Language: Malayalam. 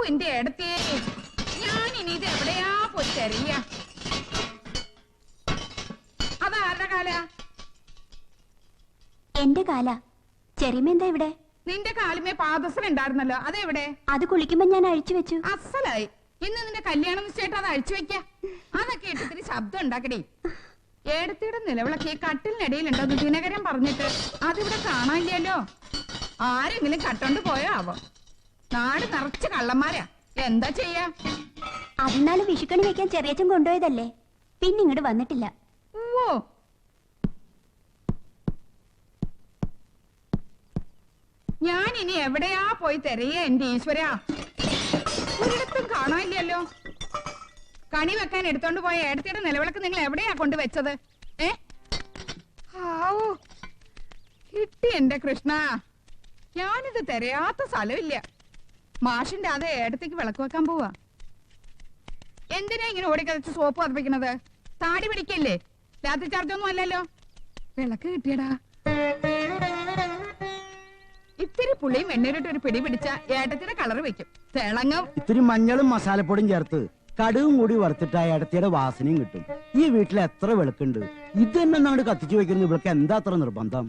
ആവു എന്റെ ഞാൻ ഇനി ഇത് എവിടെയാ പോയി തെരയ? അതാരുടെ കാല? എന്റെ കാല. ചെറിയമ്മ എന്താ ഇവിടെ? നിന്റെ കാലുമേ പാദസരം ഉണ്ടായിരുന്നല്ലോ. അതെവിടെ? അത് കുളിക്കുമ്പോ ഞാൻ അഴിച്ചു വെച്ചു. അസലായി. ഇന്ന് നിന്റെ കല്യാണം നിശ്ചയിട്ട് അത് അഴിച്ചു വെക്ക. അതൊക്കെ ഇട്ടിത്തിരി ശബ്ദം ഉണ്ടാക്കടേ. ഏടത്തിയുടെ നിലവിളക്ക് ഈ ദിനകരം പറഞ്ഞിട്ട് അതിവിടെ കാണാനില്ലല്ലോ. ആരെങ്കിലും കട്ടോണ്ട് പോയോ ആവോ നാട് നിറച്ച് കള്ളന്മാരാ. എന്താ ചെയ്യാ? അതിനാല് വിഷുക്കണി വെക്കാൻ ചെറിയച്ചൻ കൊണ്ടുപോയതല്ലേ? പിന്നെ ഇങ്ങോട്ട് വന്നിട്ടില്ല. ഓ ഞാൻ ഇനി എവിടെയാ പോയി തിരയ എന്റെ ഈശ്വര? ഒരിടത്തും കാണാനില്ലല്ലോ. കണി വെക്കാൻ എടുത്തോണ്ട് പോയ ഏടത്തിയുടെ നിലവിളക്ക് നിങ്ങൾ എവിടെയാ കൊണ്ടുവച്ചത്? ഏ? ഹാവൂ. കിട്ടി എന്റെ കൃഷ്ണ. ഞാനിത് തിരയാത്ത സ്ഥലമില്ല മാഷിന്റെ അതേ ഏടത്തേക്ക് വിളക്ക് വെക്കാൻ പോവാ. എന്തിനാ ഇങ്ങനെ ഓടിക്കതച്ച് സോപ്പ് പതിപ്പിക്കണത് താടി പിടിക്കല്ലേ? രാത്രി ചാർജൊന്നും അല്ലല്ലോ. വിളക്ക് കിട്ടിയടാ. ഇത്തിരി പുളിയും എണ്ണയിലിട്ട് ഒരു പിടി പിടിച്ച ഏട്ടത്തിന്റെ കളർ വെക്കും. തിളങ്ങും. ഇത്തിരി മഞ്ഞളും മസാലപ്പൊടിയും ചേർത്ത് കടുവും കൂടി വറുത്തിട്ട് ആ വാസനയും കിട്ടും. ഈ വീട്ടിൽ എത്ര വെളുക്കുണ്ട്? ഇത് തന്നെ അങ്ങോട്ട് കത്തിച്ചു വെക്കുന്നത്. ഇവൾക്ക് എന്താ അത്ര നിർബന്ധം?